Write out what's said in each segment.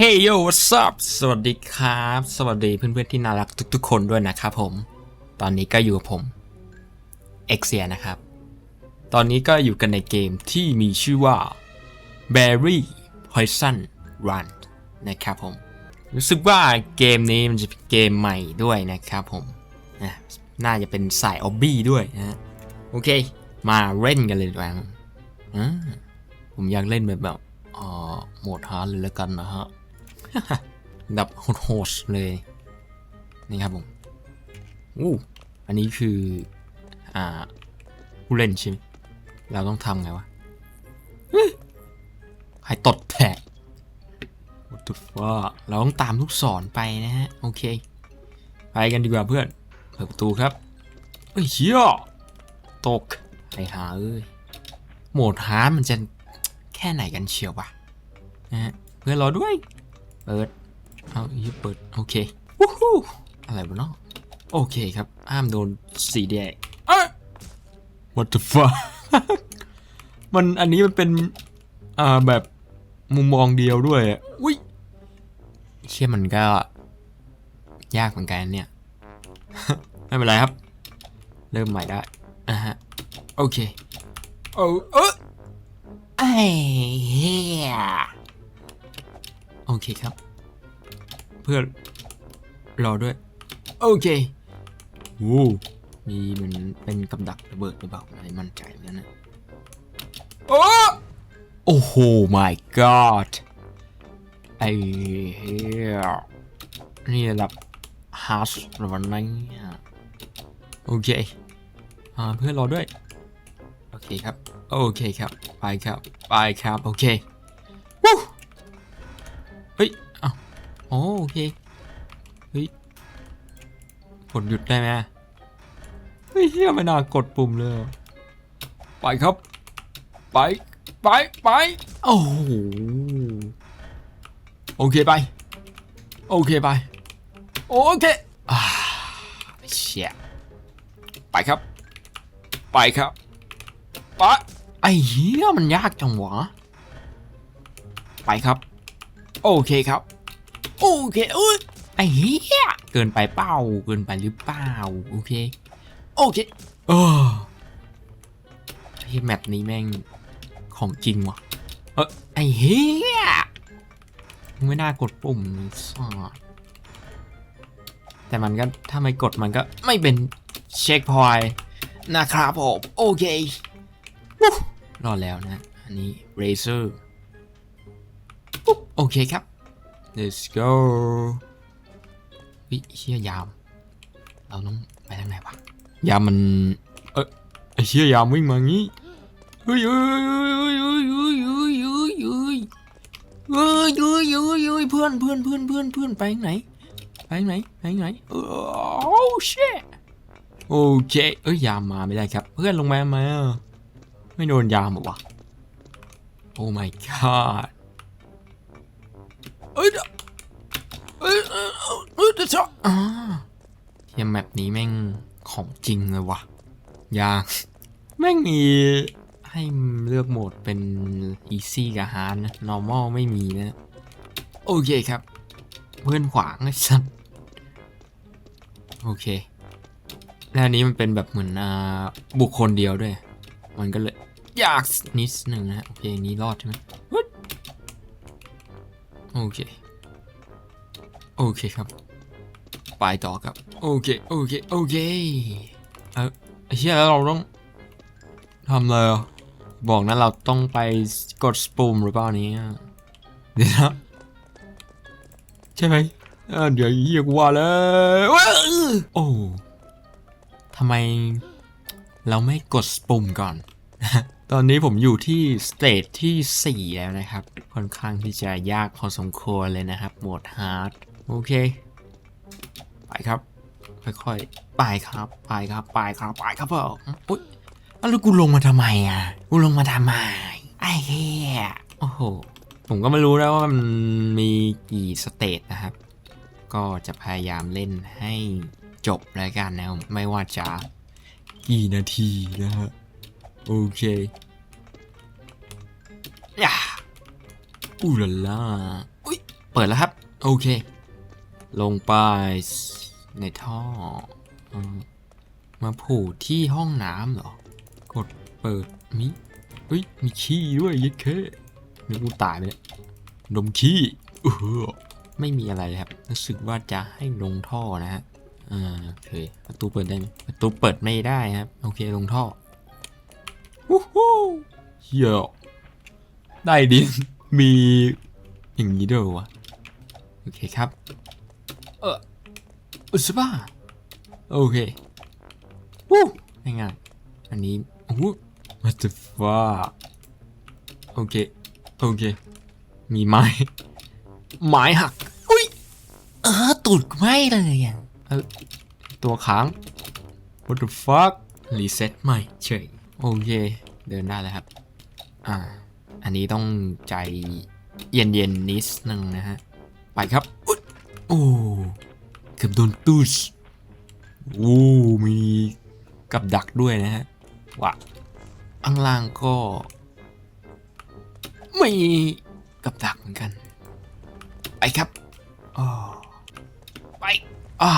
Hey yo what's up สวัสดีครับ สวัสดีเพื่อนๆที่น่ารักทุกๆคนด้วยนะครับผม ตอนนี้ก็อยู่กับผม e x i a นะครับ ตอนนี้ก็อยู่กันในเกมที่มีชื่อว่า Berry Poison Run นะครับผม รู้สึกว่าเกมนี้มันจะเป็นเกมใหม่ด้วยนะครับผมนะน่าจะเป็นสายออบบี้ด้วยนะโอเค มาเล่นกันเลยดีกว่าผมอยากเล่นแบบแบบอ่อโหมดฮาร์ดเลยแล้วกันนะฮะ แบบโหดๆเลย นี่ครับผมอู้อันนี้คือ อ่า ผู้เล่นใช่ไหมเราต้องทำไงวะเฮ้ยให้ตดแผะ What the fuck เราต้องตามลูกศรไปนะฮะ โอเค ไปกันดีกว่าเพื่อน เปิดประตูครับเฮ้ยเชี่ยตกไอหาเอ้ย โหมดฮาร์ดมันจะแค่ไหนกันเชียววะนะฮะ เพื่อนรอด้วย เปิด เอาอีเปิด โอเควู้ฮู้อะไรวะเนาะโอเคครับห้ามโดนสีแดงเอ้ย What the fuck มันอันนี้มันเป็นอ่าแบบมุมมองเดียวด้วยอะอุ้ยเชื่อมันก็ ยากเหมือนกันเนี่ย ไม่เป็นไรครับ เริ่มใหม่ได้อะฮะโอเค โอ้เออไอ้เหี้ย โอเคครับ เพื่อรอด้วย โอเควู้มีมือนเป็นกับดักระเบิดหรือเปล่าไม่มั่นใจเหมือนกันนะโอ้โอ้โห my god ไอ้เหี้ยนี่ระดับฮาร์ดระดับนั้นโอเคอ่าเพื่อนรอด้วย โอเคครับ โอเคครับ ไปครับ ไปครับ โอเค อ้าโอโอเค เฮ้ยกดหยุดได้ไหมเฮ้ยเฮียไม่น่ากดปุ่มเลย ไปครับ ไป ไป ไป โอ้โห โอเคไป โอเคไป โอเค อ่าเชี่ยไปครับ ไปครับ ไป ไอ้เหี้ยมันยากจังวะ ไปครับ โอเคครับ โอเคอุ้ยไอ้เหี้ยเกินไปเปล่าเกินไปหรือเปล่าโอเคโอเคเออไอ้แมปนี้แม่งของจริงว่ะเออไอ้เหี้ยไม่น่ากดปุ่มสัสแต่มันก็ถ้าไม่กดมันก็ไม่เป็นเช็คพอยต์นะครับผมโอเครอดแล้วนะ อันนี้ Razer ปุ๊บโอเคครับ let's go วิเชี่ยยาม เราต้องไปทางไหนวะ ยามมัน เออไอเชี่ยยามวิ่งมางี้เฮ้ยเฮ้ยเฮ้ยเฮ้ยเฮ้ยเฮ้ยเฮ้ยเฮ้ยเฮ้ยเฮ้ยเฮ้ยเฮ้ยเพื่อนเพื่อนเพื่อนเพื่อนเพื่อนไปทางไหน ไปทางไหน ไปทางไหนโอ้เชี่ยโอเคเอ้ยยามมาไม่ได้ครับ เพื่อนลงมาไหมอะไม่โดนยามเหรอวะโอ้ my god มแมปนี้แม่งของจริงเลยวะยากแม่งมีให้เลือกโหมดเป็น easy กับ hard นะ normal ไม่มีนะ โอเคครับ เพื่อนขวางไอ้สัสโอเคและอันนี้มันเป็นแบบเหมือนอบุคคลเดียวด้วย มันก็เลยยากนิดหนึ่งนะโอเคนี้รอดใช่ไหมโอเค โอเคครับ ไปต่อครับ โอเค โอเค โอเคเออไอ้เชี่ยแล้วเราต้องทำอะไรอะบอกนะเราต้องไปกดสปูมหรือเปล่านี้เดี๋ยวนะใช่ไหมเดี๋ยวเฮียกว่าแล้วว้าวโอ้ทำไมเราไม่กดสปูมก่อน ตอนนี้ผมอยู่ที่สเตจที่ 4 แล้วนะครับ ค่อนข้างที่จะยากพอสมควรเลยนะครับ โหมดฮาร์ด โอเค ครับ ค่อยๆ ไปครับ ไปครับ ไปครับ ไปครับผมอุ๊ยอ้าวแล้วกูลงมาทำไมอะ กูลงมาทำไม ไอ้เหี้ย โอ้โห ผมก็ไม่รู้แล้วว่ามันมีกี่สเตจนะครับ ก็จะพยายามเล่นให้จบแล้วกันนะไม่ว่าจะกี่นาทีนะฮะ โอเคย่าอูลาล่าอุ้ย เปิดแล้วครับ โอเค ลงไป ในท่ออมาโผล่ที่ห้องน้ำเหรอ กดเปิดมิเฮ้ย มีขี้ด้วยยัดเคนึกกูตายไปเนี่ยดมขี้เออไม่มีอะไรครับ รู้สึกว่าจะให้ลงท่อนะฮะอ่าโอเคประตูเปิดได้ไหมประตูเปิดไม่ได้ครับ โอเคลงท่อวู้ฮู้เฮียได้ดินมีอย่างนี้ด้วยวะ โอเคครับ เออ อุสบ้าโอเควู้ง่ายๆอันนี้โอ้โห what the fuck โอเค โอเค มีไม้ ไม้หัก อุ้ย เออตูดไม่เลยอะตัวค้าง what the fuck รีเซ็ตใหม่เฉย โอเค เดินได้แล้วครับ อ่า อันนี้ต้องใจเย็นๆนิดนึงนะฮะ ไปครับอุ๊ยโอ้ เกือบโดนตูชโอ้มีกับดักด้วยนะฮะว่ะข้างล่างก็ ไม่กับดักเหมือนกัน ไปครับอ๋อไปอ่า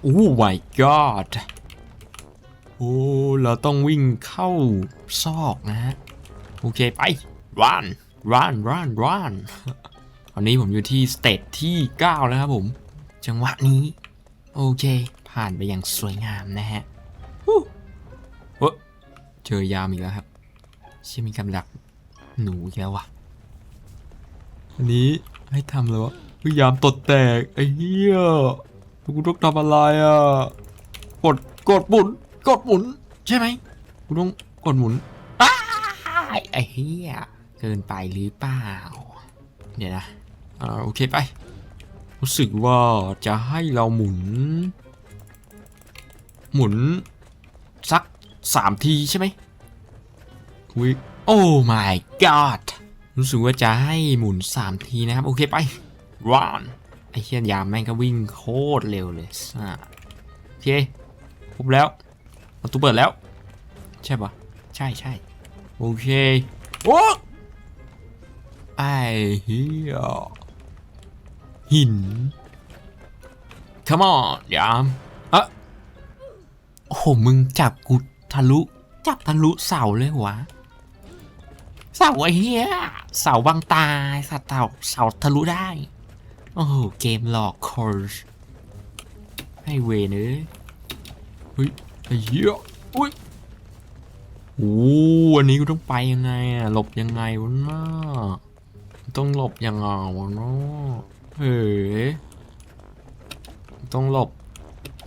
โอ้ my god โอ้ เราต้องวิ่งเข้าซอกนะฮะ โอเค ไป run run run run ตอนนี้ผมอยู่ที่สเตจที่ 9 แล้วครับผม จังหวะนี้ โอเค ผ่านไปอย่างสวยงามนะฮะเฮ้เจอยามอีกแล้วครับเชื่อมีกำลักหนูอีกแล้ววะอันนี้ให้ทำเลยวะพยายามตดแตกไอ้เหี้ยกูต้องทำอะไรอะกดกดหมุนกดหมุน ใช่ไหมกูต้องกดหมุนไอ้เหี้ยเกินไปหรือเปล่า เดี๋ยวนะอ่าโอเคไป รู้สึกว่าจะให้เราหมุน หมุน สักสามทีใช่ไหมวิโอ้ my god รู้สึกว่าจะให้หมุนสามทีนะครับ โอเคไป run ไอ้เฮียยามแม่งก็วิ่งโคตรเร็วเลยอ่าโอเคพบแล้วประตูเปิดแล้ว ใช่ปะใช่ใช่โอเค โอ้ไอ้เฮีย หิน come on ยามอะโอ้โห มึงจับกูทะลุ จับทะลุเสาเลยวะ เสาไอ้เหี้ย เสาบางตาสัตว์เต่าเสาทะลุได้ โอ้โห เกมหลอกคอร์สให้เวเนยเฮ้ยไอ้เหี้ยอุ้ยโอ้อันนี้กูต้องไปยังไงอะหลบยังไงวะน้าต้องหลบยังไงวะน้า เฮ้ยต้องหลบ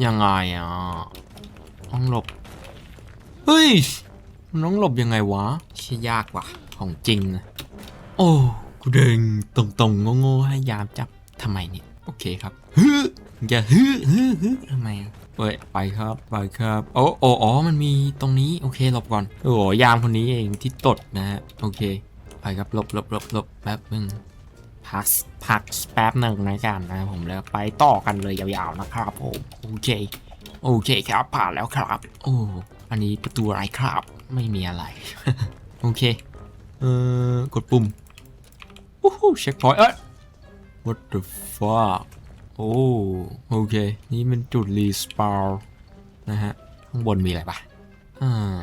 ยังไงอะ ต้องหลบ เฮ้ย มันต้องหลบยังไงวะเชี่ยยากว่ะ ของจริงนะโอ้กูเดินตรงๆโง่ๆให้ยามจับทำไมเนี่ย โอเคครับฮึอย่าฮึฮึฮึทำไมอะเว้ยไปครับไปครับโอ้โอ้อ๋อมันมีตรงนี้โอเคหลบก่อนโอ้ยามคนนี้เองที่ตดนะฮะโอเค ไปครับหลบหลบหลบหลบแป๊บนึง พักพักแป๊บหนึ่งนะกันนะผมแล้วไปต่อกันเลยยาวๆนะครับผมโอเคโอเคครับผ่านแล้วครับ โอ้อันนี้ประตูอะไรครับ ไม่มีอะไร โอเค เอ่อกดปุ่มวู้ฮู้เช็คพอยต์เอ้ย what the fuck โอ้โอเค นี่มันจุดรีสปาวนะฮะ ข้างบนมีอะไรปะอ่า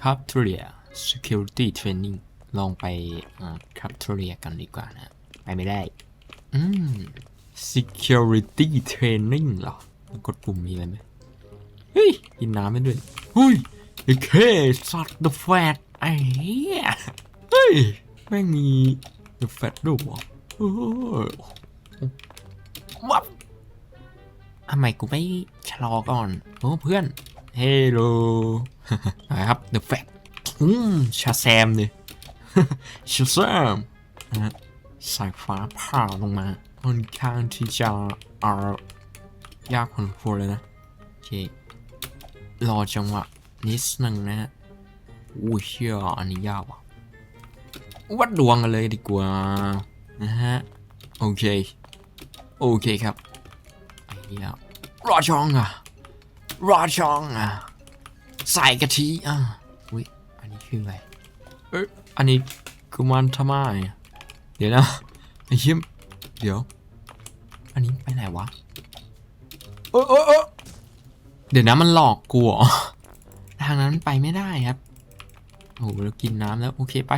Capturia Security Training ลองไปอ่า Capturia กันดีกว่านะ ไปไม่ได้อืม Security Training เหรอ กดปุ่มมีอะไรไหมเฮ้ย กินน้ำได้ด้วยเฮ้ยไอ้เคสัตว์ The Fat ไอ้เหี้ยเฮ้ย แม่งมี The Fat ด้วยวะเออวับทำไมกูไม่ชะลอก่อนโอ้เพื่อน เฮลโลนะครับ The Fat อืมชาแซมเนี่ยชาแซมนะ สายฟ้าผ่าลงมาค่อนข้างที่จะเอ่อยากพอสมควรเลยนะโอเครอจังหวะนิดนึงนะฮะอู้เชี่ยอันนี้ยากว่ะวัดดวงกันเลยดีกว่านะฮะโอเค โอเคครับไอ้เหี้ยรอช่องอะรอช่องอะใส่กะทิอะอุ้ยอันนี้คืออะไรเอ๊ะอันนี้คือมันทำไมอะ เดี๋ยวนะไอ้เหี้ยเดี๋ยว อันนี้ไปไหนวะเออเออเออเดี๋ยวนะมันหลอกกูเหรอทางนั้นไปไม่ได้ครับโอ้โหแล้วกินน้ำแล้วโอเคไป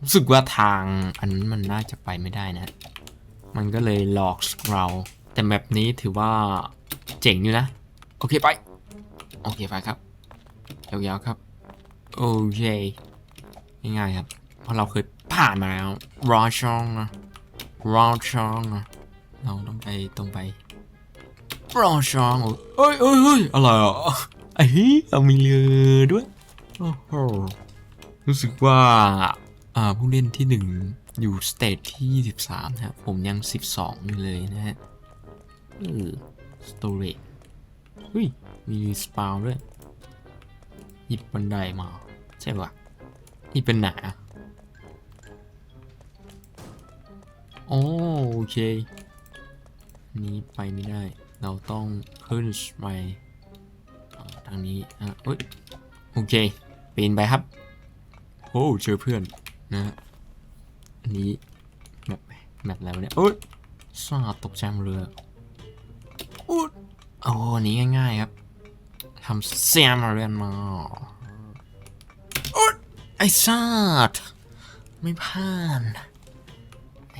รู้สึกว่าทางอันนั้นมันน่าจะไปไม่ได้นะ มันก็เลยหลอกเรา แต่แบบนี้ถือว่าเจ๋งอยู่นะ โอเคไป โอเคไปครับ ยาวๆครับ โอเคง่ายๆครับ เพราะเราเคย ผ่านมาแล้วรอช่องนะรอช่องนะเราต้องไปตรงไปรอช่องเอ้ยเอ้ยเอ้ยอะไรอะไอ้เหี้ยมีเรือด้วยโอ้โหรู้สึกว่าอ่าผู้เล่นที่หนึ่งอยู่สเตจที่ 23 นะครับ ผมยัง 12 อยู่เลยนะฮะเออสโตรจอุ้ย มีสปาวด้วย หยิบบันไดมา ใช่ปะหยิบเป็นหนา โอโอเค นี้ไปไม่ได้ เราต้องขึ้นไปทางนี้อะเอ้ยโอเคปีนไปครับโอ้เจอเพื่อนนะอันนี้แบบแบบอะไรวะเนี่ยโอ้ยซาตกใจมเลยโอ้ยโอ้อันนี้ง่ายๆครับทำเสียมาเรียนมาโอ๊ยไอ้ซาดไม่ผ่าน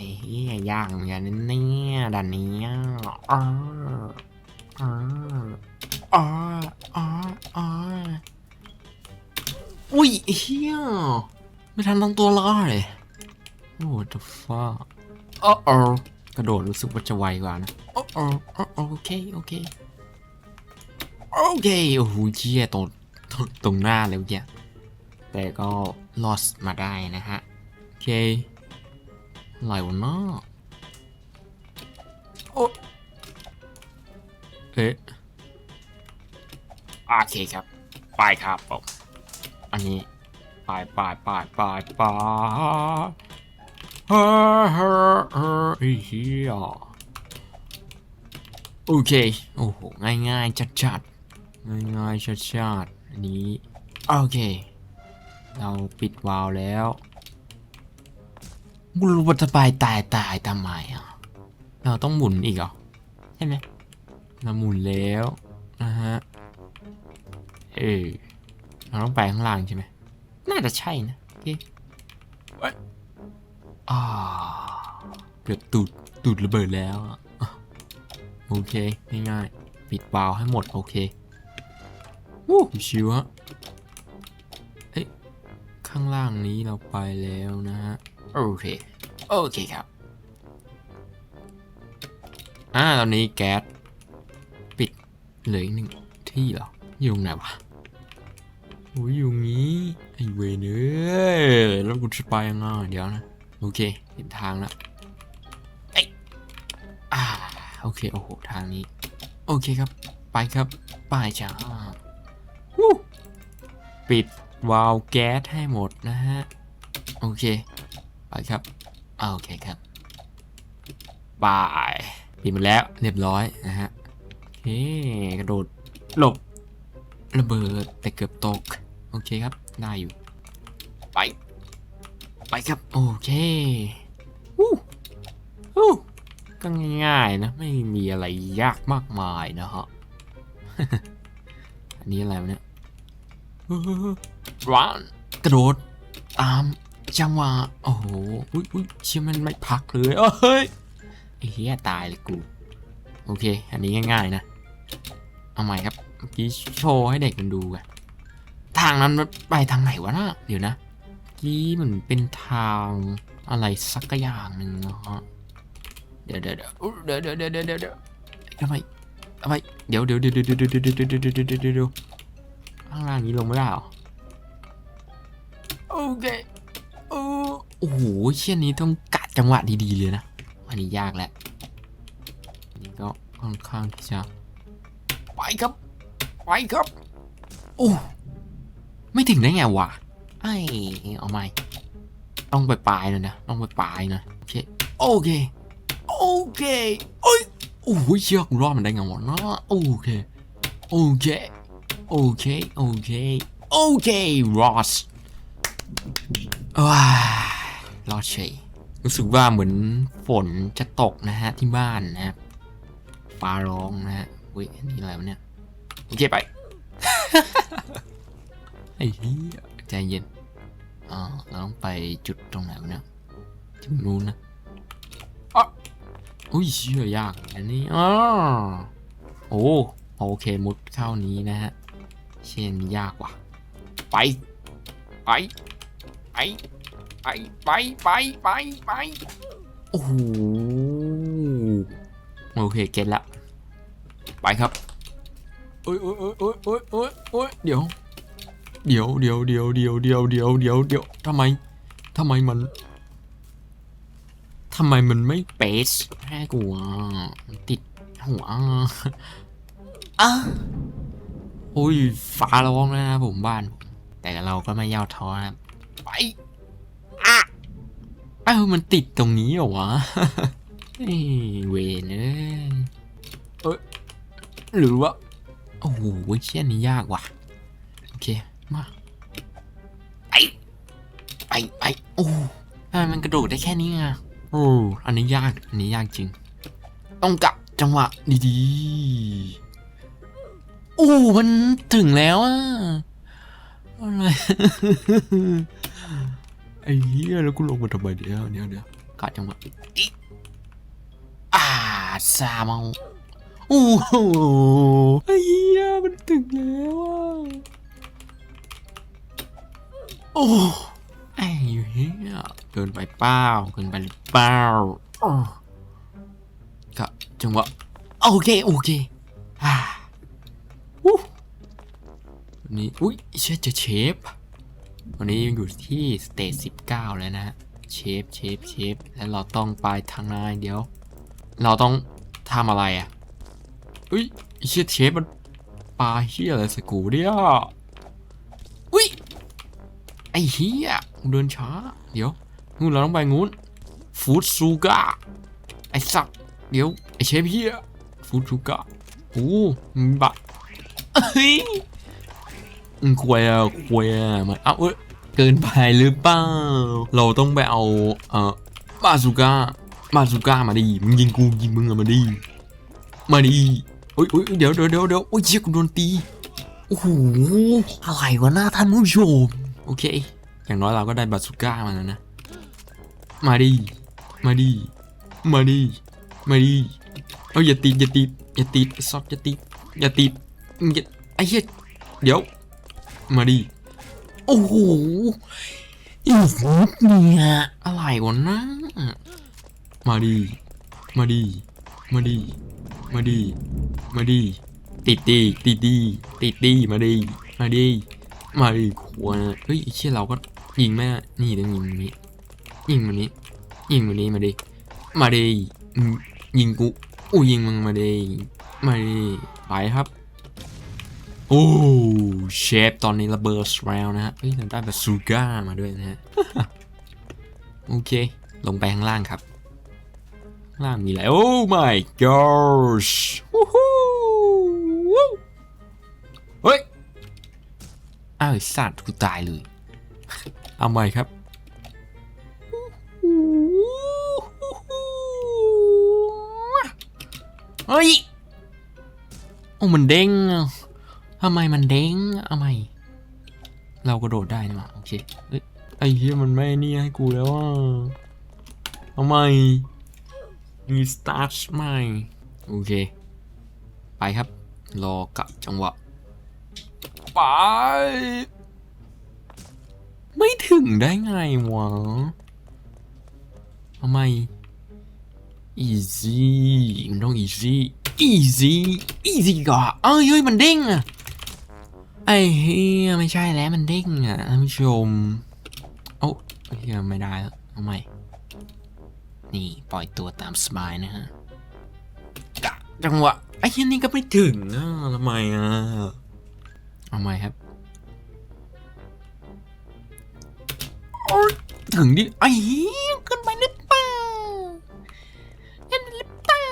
อ้เหี้ยยากเหมือนกันนะเนี่ยด่านนี้อะอ้าอ้าอ้าอ้าอ้าอุ้ยเหี้ยไม่ทันตั้งตัวรอดเลยโอ้ what the fuck อ๋ออ๋อ กระโดดรู้สึกว่าจะไวกว่านะอ๋ออ๋ออ๋อโอเค โอเค โอเค โอ้โหเชี่ยตรงตรงตรงหน้าเลยเมื่อกี้แต่ก็ลอสมาได้นะฮะ โอเค อะไรวะเนาะโอ้เอ๊ะโอเคครับ ไปครับผมอันนี้ไปไปไปไปไปเฮ้อเฮ้อเฮ้อไอ้เหี้ยโอเค โอ้โห ง่ายๆจัดๆง่ายๆชัดๆอันนี้ โอเค เราปิดวาล์วแล้ว บุรุษสบายตายตายทำไมอะเราต้องหมุนอีกเหรอใช่ไหมเราหมุนแล้วนะฮะเออเราต้องไปข้างล่างใช่ไหมน่าจะใช่นะโอเคเอ้ยอ่าเกือบตูดตูดระเบิดแล้วโอเคง่ายๆปิดวาล์วให้หมดโอเควู้ชิวฮะเอ้ยข้างล่างนี้เราไปแล้วนะฮะ โอเค โอเคครับ อ่า ตอนนี้แก๊สปิดเหลืออีกหนึ่งที่เหรอ อยู่ตรงไหนวะโอ้ยอยู่งี้ไอเวรเอ้ยแล้วกูจะไปยังไงเดี๋ยวนะ โอเค เห็นทางแล้วเอ้ยอ่า โอเค โอ้โห ทางนี้ โอเคครับ ไปครับ ไปจ้าปิดวาล์วแก๊สให้หมดนะฮะ โอเค ไปครับโอเคครับบายปิดหมดแล้วเรียบร้อยนะฮะโอเคกระโดดหลบระเบิดแต่เกือบตก โอเคครับ ได้อยู่ ไป ไปครับ โอเควู้วู้ก็ง่ายๆนะ ไม่มีอะไรยากมากมายนะฮะ อันนี้อะไรวะเนี่ยร้านกระโดด ตาม จังหวะโอ้โหอุ้ยอุ้ยเชื่อมันไม่พักเลยเอ้ยไอ้เหี้ยตายเลยกู โอเค อันนี้ง่ายๆนะ เอาใหม่ครับเมื่อกี้โชว์ให้เด็กมันดูอะทางนั้นมันไปทางไหนวะนะเดี๋ยวนะเมื่อกี้เหมือนเป็นทางอะไรสักอย่างหนึ่งนะฮะเดี๋ยวเดี๋ยวเดี๋ยวอุ๊ยเดี๋ยวเดี๋ยวเดี๋ยวเดี๋ยวเดี๋ยวเดี๋ยวทำไมทำไมเดี๋ยวเดี๋ยวเดี๋ยวเดี๋ยวเดี๋ยวเดี๋ยวเดี๋ยวเดี๋ยวเดี๋ยวเดี๋ยวเดี๋ยวข้างล่างนี้ลงไม่ได้เหรอโอเค โอ้โอ้โหเช่นนี้ต้องกัดจังหวะดีๆเลยนะอันนี้ยากแหละอันนี้ก็ค่อนข้างที่จะไปครับไปครับโอ้ไม่ถึงได้ไงวะไอ้เอาไม่ต้องไปปลายเลยนะต้องไปปลายนะโอเคโอเคโอเคโอ้ยโอ้โหเชือกรอดมันได้ไงวะเนาะโอเคโอเคโอเคโอเคโอเครอส ว้ารอดเฉยรู้สึกว่าเหมือนฝนจะตกนะฮะที่บ้านนะครับฟ้าร้องนะฮะอุ้ยอันนี่อะไรวะเนี่ยโอเคไปไอ้เหี้ยใจเย็นอ่าเราต้องไปจุดตรงไหนวะเนี่ยจุดนู้นนะอะอุ้ยเชื่อยากอันนี้อ๋อโอ้โอเคมุดเข้านี้นะฮะเช่นยากว่ะไปไป ไปไปไปไปไปไปโอ้โหโอเคเก็ตละไปครับโอ้ยโอ้ยโอ้ยโอ้ยโอ้ยโอ้ยโอ้ยเดี๋ยว เดี๋ยวเดี๋ยวเดี๋ยวเดี๋ยวเดี๋ยวเดี๋ยวเดี๋ยวเดี๋ยวทำไมทำไมมันทำไมมันไม่เปสให้กูอะมันติดหัวอะโอ้ยฟ้าร้องแล้วนะผมบ้านผมแต่เราก็ไม่ย่อท้อนะครับ ไปอะเอ้ามันติดตรงนี้เหรอวะเอ้ยเวนเอ้ยเอ้ยหรือว่าโอ้โหเชี่ยนี้ยากว่ะโอเคมาไปไปไปโอ้ทำไมมันกระโดดได้แค่นี้อะโอ้อันนี้ยากอันนี้ยากจริง ต้องกลับจังหวะดีๆโอ้มันถึงแล้วอะ อะไรไอ้เหี้ยแล้วกูลงมาทำไมเดี๋ยวเดี๋ยวเดี๋ยวกะจังหวะอ่าซาเมาโอ้โหไอ้เหี้ยมันถึงแล้วอะโอ้ไอ้เหี้ยเกินไปเปล่าเกินไปหรือเปล่ากะจังหวะโอเคโอเคอ่าวู้ นนี้อุ้ยเชื่อเจอเชฟวันนี้ยังอยู่ที่สเตจ19แล้วนะฮะเชฟเชฟเชฟแล้วเราต้องไปทางไหนเดี๋ยว เราต้องทำอะไรอะอุ้ยเชี่ยเชฟมันปลาเฮียอะไรสกูเนี่ยอุ้ยไอเฮียเดินช้า เดี๋ยวงูเราต้องไปงูนฟูดซูก้าไอสัตว์เดี๋ยวไอเชฟเฮียฟูดซูก้าโอ้บะเฮ้ย อืมควยอะควยอะมันเอาเอ้ยเกินไปหรือเปล่า เราต้องไปเอาเอ่อบาซูก้าบาซูก้ามาดิมึงยิงกูยิงมึงอะมาดิมาดิโอ้ยโอ้ยเดี๋ยวเดี๋ยวเดี๋ยวเดี๋ยวโอ้ยเชี่ยกูโดนตีโอ้โหอะไรวะหน้าท่านผู้ชมโอเค อย่างน้อยเราก็ได้บาซูก้ามาแล้วนะ มาดิมาดิมาดิมาดิเอาอย่าติดอย่าติดอย่าติดไอ้ซอฟอย่าติดอย่าติดอย่าไอ้เหี้ยเดี๋ยว มาดิ โอ้โหอีฟุตเนี่ยอะไรวะนะมาดิมาดิมาดิมาดิมาดิติดดีติดดีติดดีมาดิมาดิมาดิขวนะเฮ้ยไอ้เชี่ยเราก็ยิงแม่นี่ต้องยิงนี้ ยิงมันนี้ ยิงมันนี้มาดิมาดิอืมยิงกูอู้ยิงมึงมาดิมาดิไปครับ โอ้เชฟตอนนี้ระเบิดแล้วนะฮะเฮ้ยเราได้แบบซูก้ามาด้วยนะฮะ โอเค ลงไปข้างล่างครับ ล่างมีอะไร โอ้ my gosh เฮ้ย อ้าวไอ้สัตว์กูตายเลย เอาใหม่ครับเฮ้ย โอ้ มันเด้งอะ ทำไมมันเด้งเอาใหม่เรากระโดดได้นี่หว่าโอเคเอ้ยไอ้เหี้ยมันไม่นี่ให้กูแล้วอะเอาใหม่มีสตาร์ทใหม่โอเค ไปครับ รอกะจังหวะ ไป ไม่ถึงได้ไงวะทำไม easy มันต้อง easy easy easy ก่อนเอ้ยเฮ้ยมันเด้งอะ ไอ้เฮียไม่ใช่แล้วมันเด้งอะท่านผู้ชม โอ้เฮียไม่ได้แล้วเอาใหม่ นี่ปล่อยตัวตามสบายนะฮะจังหวะไอ้เฮียนี่ก็ไม่ถึงอะทำไมอะเอาใหม่ครับถึงดิไอ้เฮียเกินไปหรือเปล่าเกินไปหรือเปล่า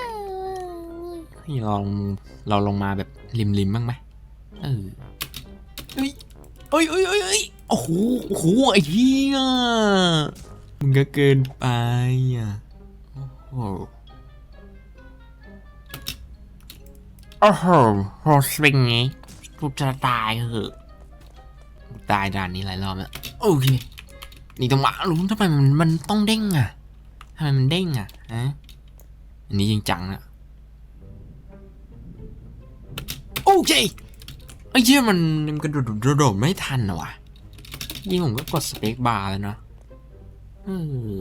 เฮ้ยเราลองเราลงมาแบบริมๆบ้างไหมเออ เอ้ยเอ้ยเอ้ยเอ้ยเอ้ยโอ้โหโอ้โหไอ้เหี้ยมึงก็เกินไปอะโอ้โหโอ้โหโหสวิงงี้กูจะตายเหอะกูตายด่านนี้หลายรอบแล้วโอเคนี่ตรงมาลุงทำไมมันมันต้องเด้งอะทำไมมันเด้งอะฮะอันนี้จริงจังนะโอเค ไอ้เหี้ยมันมันกระโดดโดดไม่ทันเหรอวะยี่ผมก็กดสเปคบาร์แล้วเนาะเอ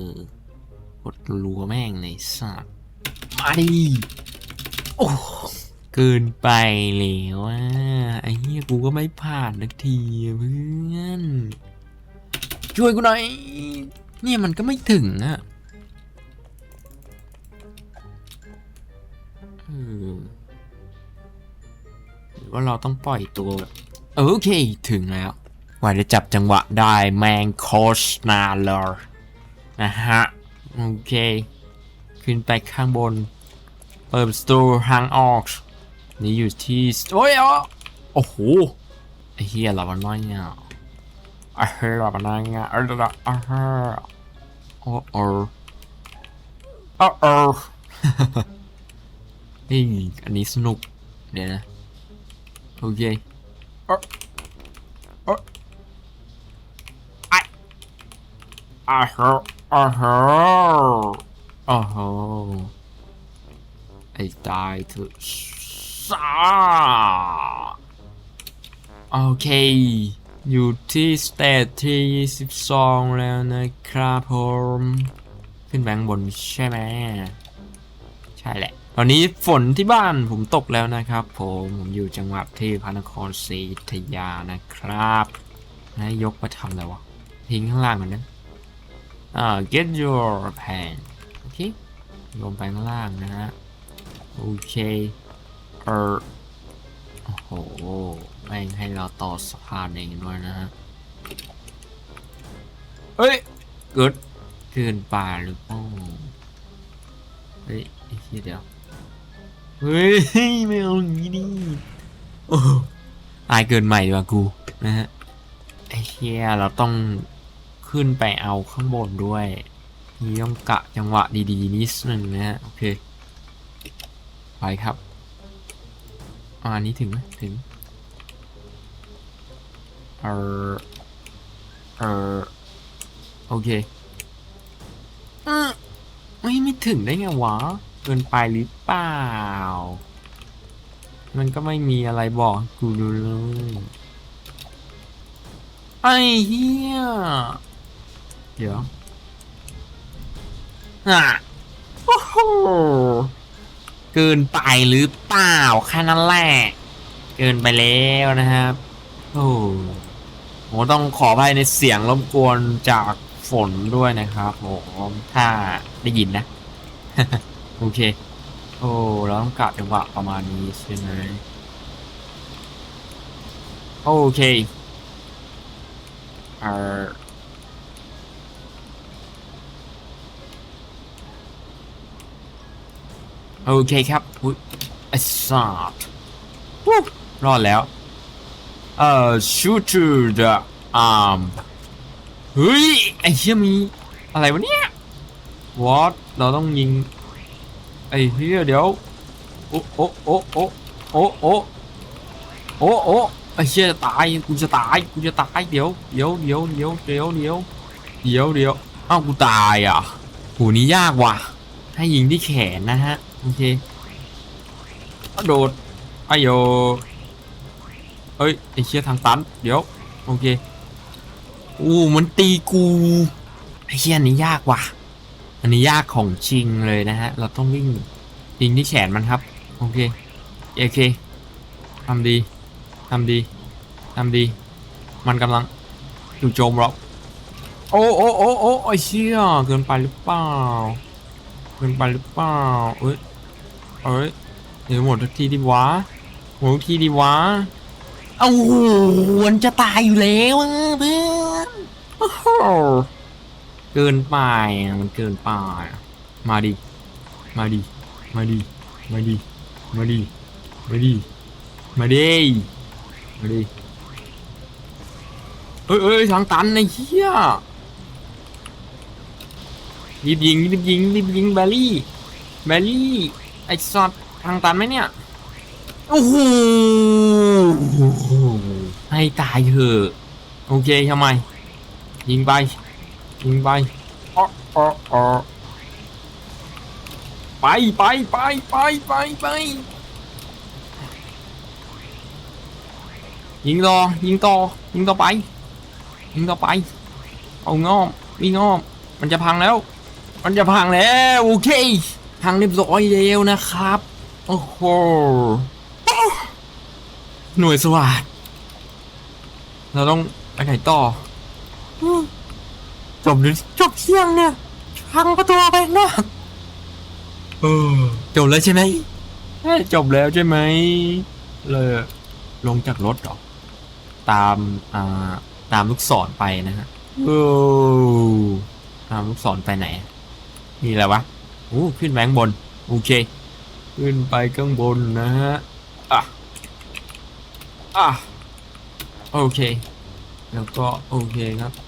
อกดรัวแม่งเลยสัสมาดิโอ้เกินไปแล้วอะไอ้เหี้ยกูก็ไม่ผ่านสักทีเพื่อน ช่วยกูหน่อย เนี่ยมันก็ไม่ถึงอะ ว่าเราต้องปล่อยตัวแบบโอเคถึงแล้วว่าจะจับจังหวะได้แมงโคชนาเลอร์นะฮะ โอเค ขึ้นไปข้างบน เปิดประตูทางออก นี่อยู่ที่ โอ้ยอ๋อโอ้โหไอ้เฮียหลับมันน้อยเนี่ยอะเฮ้ยหลับมันน้อยเนี่ยอะเดี๋ยวอะเฮ้ยโอ้โอ้โอ้โอ้เฮ้ยอันนี้สนุก เดี๋ยวนะ โอเคเออเออไออ่าฮะอ่าฮะอ่าฮะไอ้ตายเถอะซาโอเค อยู่ที่สเตจที่22 แล้วนะครับผม ขึ้นแบงบนใช่ไหม ใช่แหละ ตอนนี้ฝนที่บ้านผมตกแล้วนะครับ ผมผมอยู่จังหวัดที่พระนครศรีอยุธยานะครับนายกมาทำอะไรวะทิ้งข้างล่างก่อนนะอ่า get your pen โอเคลงไปข้างล่างนะฮะโอเคเออโอ้โหไม่งให้เราต่อสะพานเองด้วยนะฮะเฮ้ยเกิดเกินป่าหรือเปล่าเฮ้ยเดี๋ยว เฮ้ยไม่เอาอย่างนี้ดิโอ้ตายเกินใหม่ดีกว่ากูนะฮะไอ้เหี้ยเราต้องขึ้นไปเอาข้างบนด้วยนี่ต้องกะจังหวะดีๆนิดนึงนะฮะโอเคไปครับอ่าอันนี้ถึงไหมถึงเออเออโอเคเออไม่ไม่ถึงได้ไงวะ กินไปหรือเปล่า มันก็ไม่มีอะไรบอกกูดูเลยไอ้เหี้ย เดี๋ยวอะโอ้โหเกินไปหรือเปล่าแค่นั้นแหละเกินไปแล้วนะครับ โอ้โหต้องขออภัยในเสียงรบกวนจากฝนด้วยนะครับผมถ้าได้ยินนะ โอเค โอ้เราต้องกะจังหวะประมาณนี้ใช่ไหมโอเคเอ่อโอเคครับอุ้ยไอ้สัตว์วู้รอดแล้ว เอ่อ shoot to the arm เฮ้ย ไอ้เหี้ยมี อะไรวะเนี่ย what เราต้องยิง ไอ้เหี้ยเดี๋ยว โอ้โอ้โอ้โอ้โอ้โอ้โอ้โอ้ไอ้เหี้ยจะตายกูจะตายกูจะตายเดี๋ยวเดี๋ยวเดี๋ยวเดี๋ยวเดี๋ยวเดี๋ยวเดี๋ยวเดี๋ยวอ้าวกูตายอะโหนี่ยากว่ะ ให้ยิงที่แขนนะฮะโอเคกระโดดไอโยเอ้ยไอ้เชี่ยทางตันเดี๋ยวโอเคอู้มันตีกูไอ้เชี่ยนนี้ยากว่ะ อันนี้ยากของจริงเลยนะฮะ เราต้องวิ่งยิงที่แขนมันครับ โอเค โอเคทำดีทำดีทำดี มันกำลังจู่โจมเรา โอ้โอ้โอ้โอ้ไอ้เชี่ยเกินไปหรือเปล่า เกินไปหรือเปล่า เอ้ย เอ้ย เดี๋ยวหมดทุกทีดีวะหมดทุกทีดีวะเอ้ามันจะตายอยู่แล้วเพื่อน เกินไปอะมันเกินไปอะมาดิ มาดิ มาดิ มาดิ มาดิ มาดิ มาดิ มาดิ เอ้ยเอ้ยทางตันไอ้เหี้ยรีบยิงรีบยิงรีบยิงแบลลี่ แบลลี่ ไอ้สัตว์ทางตันไหมเนี่ย โอ้โห ให้ตายเถอะ โอเคทำไม ยิงไป ยิงไปอ้ออ้ออ้อไปไปไปไปไปไปยิงต่อยิงต่อยิงต่อไป ยิงต่อไป เอางอมวิ่งงอมมันจะพังแล้ว มันจะพังแล้วโอเคพังเรียบร้อยแล้วนะครับ โอ้โหหน่วยสวัสดเราต้องไปไหนต่อ จบหรือจบเที่ยงเนี่ยพังประตูไปนะเออจบแล้วใช่ไหมเอ้ยจบแล้วใช่ไหมเลยลงจากรถเหรอตามอ่าตามลูกศรไปนะฮะโอ้ตามลูกศรไปไหนนี่อะไรวะโอ้ขึ้นแบงบนโอเค ขึ้นไปข้างบนนะฮะอะอะโอเค แล้วก็โอเคครับโ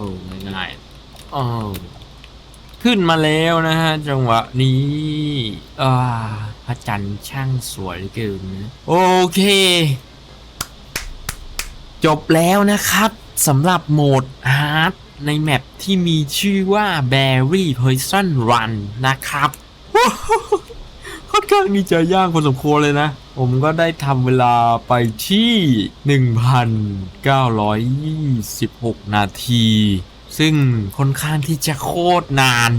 อ้ง่ายๆอ้าวขึ้นมาแล้วนะฮะ จังหวะนี้อ่าพระจันทร์ช่างสวยเหลือเกินนะโอเค จบแล้วนะครับสำหรับโหมดฮาร์ดในแมปที่มีชื่อว่า Berry Poison Run นะครับค่อนข้างมีใจยากพอสมควรเลยนะ ผมก็ได้ทำเวลาไปที่ 1,926 นาที ซึ่งค่อนข้างที่จะโคตรนาน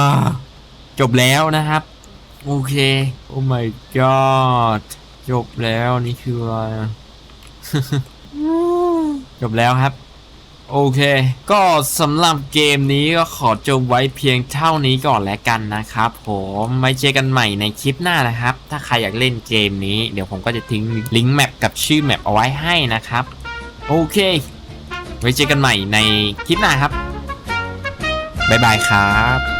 าจบแล้วนะครับ โอเค โอ้ my god จบแล้วนี่คือ จบแล้วครับ โอเค ก็สำหรับเกมนี้ก็ขอจบไว้เพียงเท่านี้ก่อนแล้วกันนะครับผมไว้เจอกันใหม่ในคลิปหน้านะครับ ถ้าใครอยากเล่นเกมนี้เดี๋ยวผมก็จะทิ้งลิงก์แมปกับชื่อแมปเอาไว้ให้นะครับ โอเค ไว้เจอกันใหม่ในคลิปหน้าครับ บ๊ายบายครับ